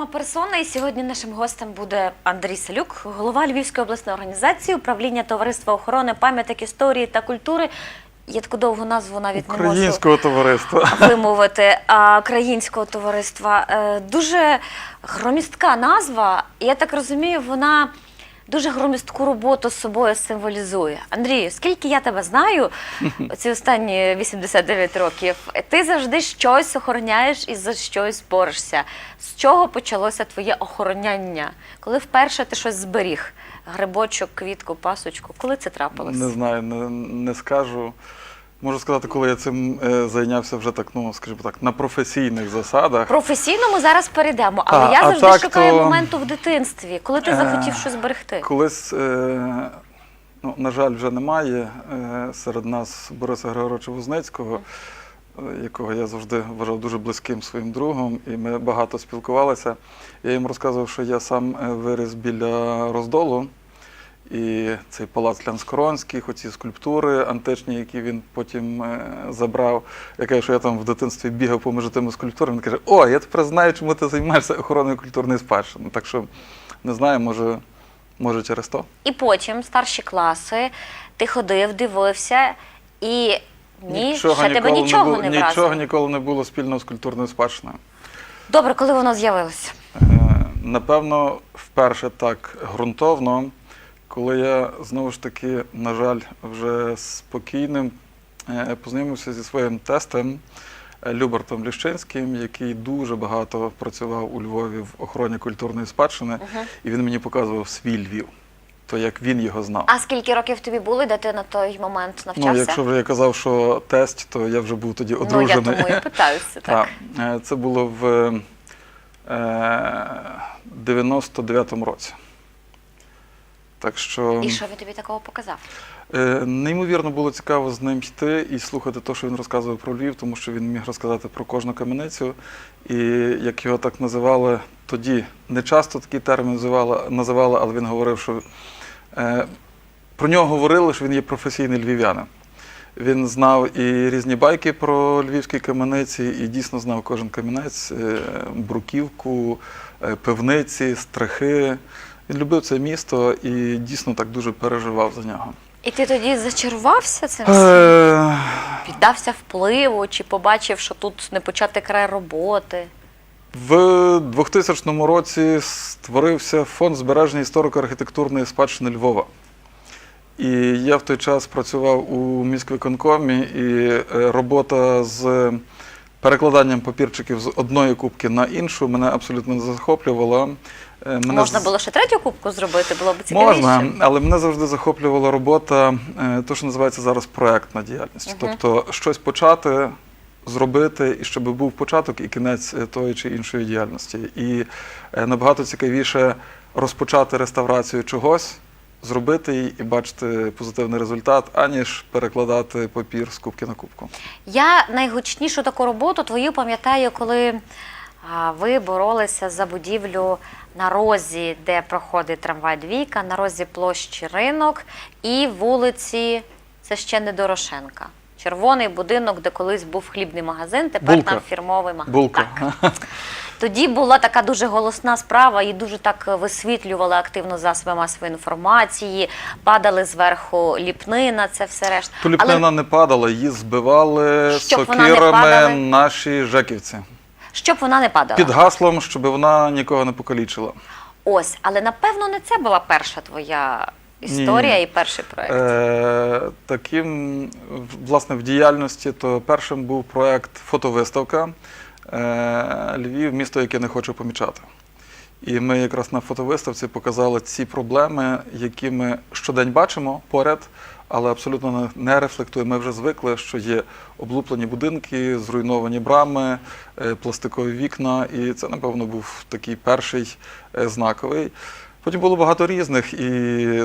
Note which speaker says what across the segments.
Speaker 1: програма Персона. І сьогодні нашим гостем буде Андрій Салюк, голова Львівської обласної організації управління товариства охорони пам'яток історії та культури. Я таку довгу назву навіть не можу
Speaker 2: Українського товариства.
Speaker 1: вимовити а, українського товариства. Е, Дуже громістка назва. Я так розумію, вона дуже громістку роботу з собою символізує. Андрію, скільки я тебе знаю, ці останні 89 років, ти завжди щось охороняєш і за щось борешся. З чого почалося твоє охороняння? Коли вперше ти щось зберіг? Грибочок, квітку, пасочку. Коли це трапилось?
Speaker 2: Не знаю, не, не скажу. Можу сказати, коли я цим е, зайнявся вже так, ну скажімо так, на професійних засадах.
Speaker 1: Професійно ми зараз перейдемо, але
Speaker 2: А,
Speaker 1: я
Speaker 2: а
Speaker 1: завжди
Speaker 2: так,
Speaker 1: шукаю
Speaker 2: то-
Speaker 1: моменту в дитинстві, коли ти
Speaker 2: Е,
Speaker 1: захотів щось зберегти.
Speaker 2: Колись, е, ну, на жаль, вже немає е, серед нас Бориса Григоровича Вузницького, е, якого я завжди вважав дуже близьким своїм другом, і ми багато спілкувалися. Я їм розказував, що я сам виріс біля роздолу. І цей палац Лянскоронських, оці скульптури античні, які він потім е, забрав. Я кажу, що я там в дитинстві бігав поміж тими скульптурами. Він каже: О, я тепер знаю, чому ти займаєшся охороною культурної спадщини. Так що не знаю, може, може через то.
Speaker 1: І потім старші класи, ти ходив, дивився, і ні, ще тебе нічого
Speaker 2: було,
Speaker 1: не вразило.
Speaker 2: нічого ніколи не було спільного з культурною спадщиною.
Speaker 1: Добре, коли воно з'явилося?
Speaker 2: Е, Напевно, вперше так ґрунтовно, коли я знову ж таки, на жаль, вже спокійним е, познайомився зі своїм тестем е, Любертом Ліщинським, який дуже багато працював у Львові в охороні культурної спадщини,
Speaker 1: Мгм.
Speaker 2: і він мені показував свій Львів, то як він його знав.
Speaker 1: А скільки років тобі було, де ти на той момент навчався?
Speaker 2: Ну, якщо вже я казав, що тесть, то я вже був тоді
Speaker 1: Ну, я
Speaker 2: одружений.
Speaker 1: тому і питаюся. Так.
Speaker 2: Так, е, це було в е, 99-му році. Так що
Speaker 1: І що він тобі такого показав?
Speaker 2: е, неймовірно було цікаво з ним йти і слухати те, що він розказував про Львів, тому що він міг розказати про кожну каменицю. І як його так називали тоді, не часто такий термін називали, називали але він говорив, що е, про нього говорили, що він є професійний львів'янин. Він знав і різні байки про львівські камениці, і дійсно знав кожен камінець, е, бруківку, е, пивниці, страхи. Він любив це місто і дійсно так дуже переживав за нього.
Speaker 1: І ти тоді зачарувався цим? всім?
Speaker 2: Е,
Speaker 1: Піддався впливу, чи побачив, що тут не почати край роботи?
Speaker 2: В 2000 році створився фонд збереження історико-архітектурної спадщини Львова. І я в той час працював у міськвиконкомі, і е, робота з перекладанням папірчиків з одної кубки на іншу мене абсолютно не захоплювала. Е, Мене
Speaker 1: Можна
Speaker 2: з-
Speaker 1: було ще третю кубку зробити, було б цікавіше.
Speaker 2: Можна, але мене завжди захоплювала робота, е, то, що називається зараз проектна діяльність. Тобто щось почати, зробити, і щоб був початок і кінець е, тої чи іншої діяльності. І е, набагато цікавіше розпочати реставрацію чогось, зробити її і бачити позитивний результат, аніж перекладати папір з кубки на кубку.
Speaker 1: Я найгучнішу таку роботу твою пам'ятаю, коли ви боролися за будівлю на розі, де проходить трамвай Двійка, на розі площі Ринок і вулиці, це ще не Дорошенка. Червоний будинок, де колись був хлібний магазин, тепер
Speaker 2: Булка.
Speaker 1: там фірмовий магазин.
Speaker 2: Булка.
Speaker 1: Тоді була така дуже голосна справа, і дуже так висвітлювали активно засоби масової інформації, падали зверху ліпнина, це все решта.
Speaker 2: Ту ліпнина не падала, її збивали
Speaker 1: Щоб
Speaker 2: сокирами наші жеківці.
Speaker 1: Щоб вона не падала.
Speaker 2: Під гаслом, щоб вона нікого не покалічила.
Speaker 1: Ось, але напевно не це була перша твоя історія
Speaker 2: Ні.
Speaker 1: і перший проект.
Speaker 2: Е, таким, власне, в діяльності, то першим був проект фотовиставка Львів, місто, яке не хочу помічати. І ми якраз на фотовиставці показали ці проблеми, які ми щодень бачимо поряд, але абсолютно не- рефлектуємо. Ми вже звикли, що є облуплені будинки, зруйновані брами, е, пластикові вікна. І це, напевно, був такий перший е, знаковий. Потім було багато різних, і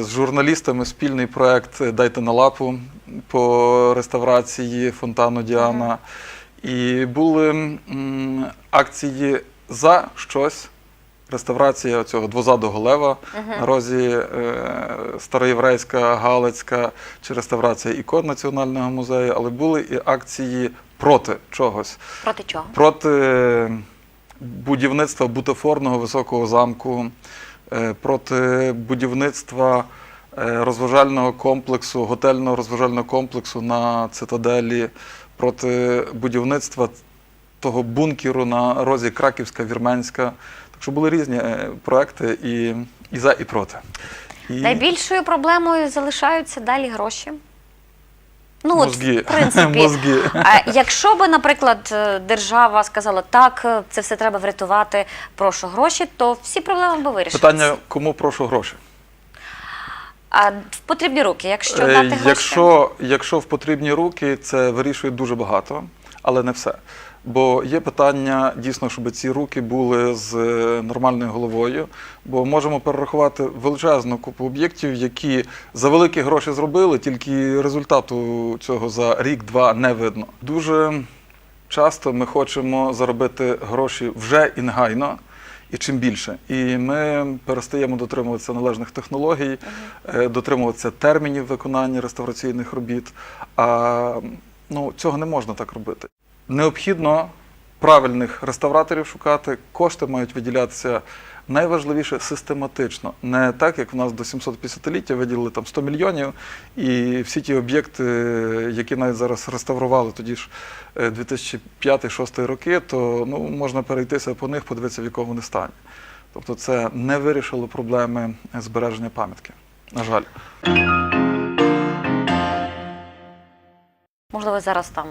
Speaker 2: з журналістами спільний проект Дайте на лапу по реставрації фонтану Діана. І були акції за щось. Реставрація цього двозадого лева на розі е, Староєврейська, Галицька чи реставрація ікон Національного музею, але були і акції проти чогось
Speaker 1: Проти чого?
Speaker 2: проти будівництва бутафорного високого замку, е, проти будівництва е, розважального комплексу, готельного розважального комплексу на цитаделі, проти будівництва того бункеру на розі Краківська, Вірменська. Так що були різні е, проекти і, і за, і проти. І
Speaker 1: Найбільшою проблемою залишаються далі гроші. Ну,
Speaker 2: мозги.
Speaker 1: от, в принципі,
Speaker 2: мозги.
Speaker 1: А якщо би, наприклад, е, держава сказала, так, е, це все треба врятувати, прошу гроші, то всі проблеми би вирішилися.
Speaker 2: Питання, кому прошу гроші?
Speaker 1: А в потрібні руки, якщо
Speaker 2: Е,
Speaker 1: дати гроші.
Speaker 2: Якщо, якщо в потрібні руки, це вирішує дуже багато, але не все. Бо є питання дійсно, щоб ці руки були з е, нормальною головою. Бо можемо перерахувати величезну купу об'єктів, які за великі гроші зробили, тільки результату цього за рік-два не видно. Дуже часто ми хочемо заробити гроші вже і негайно. І чим більше. І ми перестаємо дотримуватися належних технологій, е, дотримуватися термінів виконання реставраційних робіт. А ну, цього не можна так робити. Необхідно правильних реставраторів шукати, кошти мають виділятися найважливіше систематично. Не так, як в нас до 750-ліття виділили там 100 мільйонів, і всі ті об'єкти, які навіть зараз реставрували тоді ж е, 2005-2006 роки, то ну, можна перейтися по них, подивитися, в якому вони стані. Тобто це не вирішило проблеми збереження пам'ятки. На жаль.
Speaker 1: Можливо, зараз там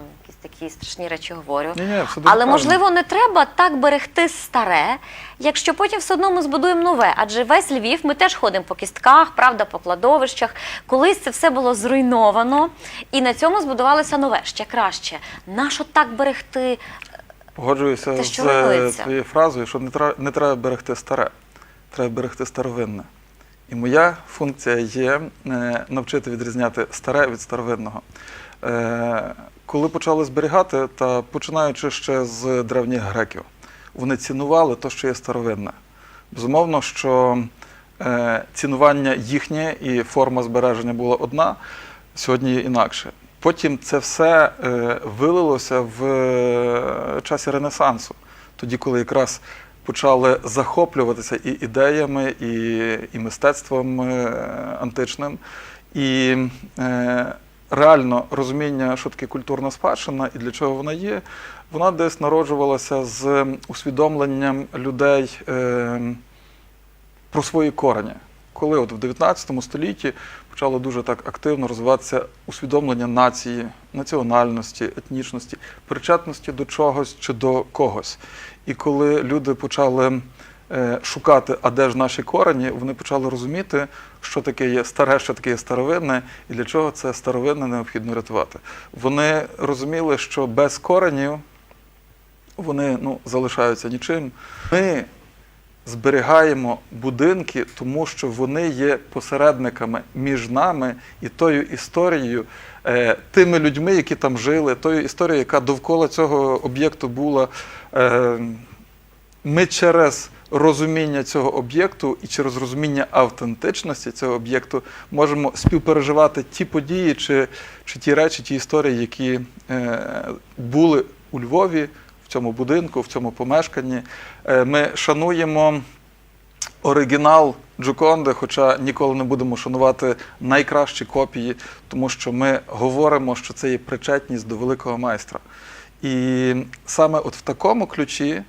Speaker 1: такі страшні речі говорю.
Speaker 2: Ні, ні, все дуже
Speaker 1: Але
Speaker 2: правильно.
Speaker 1: можливо не треба так берегти старе, якщо потім все одно ми збудуємо нове. Адже весь Львів ми теж ходимо по кістках, правда, по кладовищах. Колись це все було зруйновано, і на цьому збудувалося нове ще краще. Нащо так берегти?
Speaker 2: Погоджуюся
Speaker 1: Те,
Speaker 2: з
Speaker 1: що руйнується.
Speaker 2: твоєю фразою, що не треба, не треба берегти старе, треба берегти старовинне. І моя функція є е, навчити відрізняти старе від старовинного. Е, Коли почали зберігати, та починаючи ще з древніх греків, вони цінували те, що є старовинне. Безумовно, що е, цінування їхнє і форма збереження була одна, сьогодні є інакше. Потім це все е, вилилося в е, часі Ренесансу, тоді, коли якраз почали захоплюватися і ідеями, і, і мистецтвом античним, і е, реально розуміння, що таке культурна спадщина і для чого вона є, вона десь народжувалася з усвідомленням людей. Е, про свої корені. Коли от в 19 столітті почало дуже так активно розвиватися усвідомлення нації, національності, етнічності, причетності до чогось чи до когось. І коли люди почали шукати, а де ж наші корені, вони почали розуміти, що таке є старе, що таке є старовинне, і для чого це старовинне необхідно рятувати. Вони розуміли, що без коренів вони ну, залишаються нічим. Ми зберігаємо будинки, тому що вони є посередниками між нами і тою історією, е, тими людьми, які там жили, тою історією, яка довкола цього об'єкту була. Е, ми через розуміння цього об'єкту і через розуміння автентичності цього об'єкту можемо співпереживати ті події чи, чи ті речі, ті історії, які е, були у Львові, в цьому будинку, в цьому помешканні. Е, ми шануємо оригінал Джоконди, хоча ніколи не будемо шанувати найкращі копії, тому що ми говоримо, що це є причетність до великого майстра. І саме от в такому ключі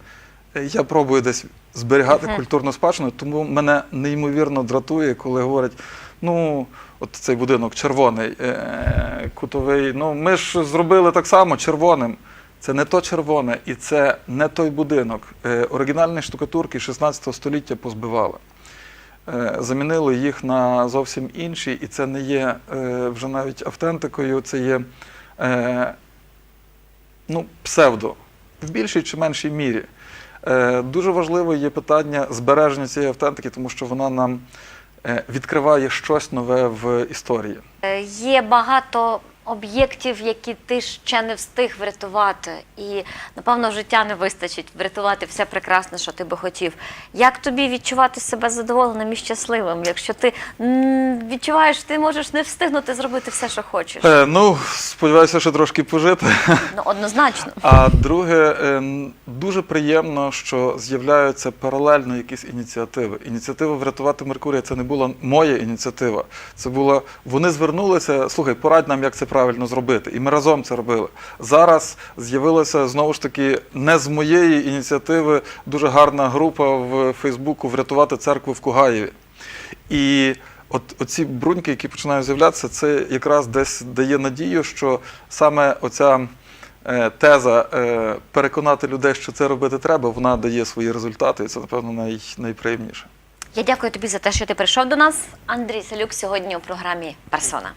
Speaker 2: я пробую десь зберігати
Speaker 1: Мгм.
Speaker 2: культурну спадщину, тому мене неймовірно дратує, коли говорять, ну, от цей будинок червоний, е, кутовий. Ну, ми ж зробили так само червоним. Це не то червоне і це не той будинок. Е, оригінальні штукатурки 16 століття позбивали. Е, замінили їх на зовсім інші, і це не є е, вже навіть автентикою, це є е, ну, псевдо в більшій чи меншій мірі. Е, дуже важливо є питання збереження цієї автентики, тому що вона нам е, відкриває щось нове в історії.
Speaker 1: Е, Є багато об'єктів, які ти ще не встиг врятувати, і напевно життя не вистачить врятувати все прекрасне, що ти би хотів. Як тобі відчувати себе задоволеним і щасливим, якщо ти відчуваєш, ти можеш не встигнути зробити все, що хочеш?
Speaker 2: Е, ну, сподіваюся, що трошки пожити.
Speaker 1: Ну однозначно.
Speaker 2: А друге, ем, дуже приємно, що з'являються паралельно якісь ініціативи. Ініціатива врятувати Меркурія це не була моя ініціатива. Це була вони звернулися. Слухай, порадь нам, як це правильно зробити. І ми разом це робили. Зараз з'явилася знову ж таки не з моєї ініціативи дуже гарна група в Фейсбуку Врятувати церкву в Кугаєві. І от оці бруньки, які починають з'являтися, це якраз десь дає надію, що саме оця е, теза е, переконати людей, що це робити треба, вона дає свої результати, і це, напевно, най, найприємніше.
Speaker 1: Я дякую тобі за те, що ти прийшов до нас. Андрій Салюк сьогодні у програмі Персона.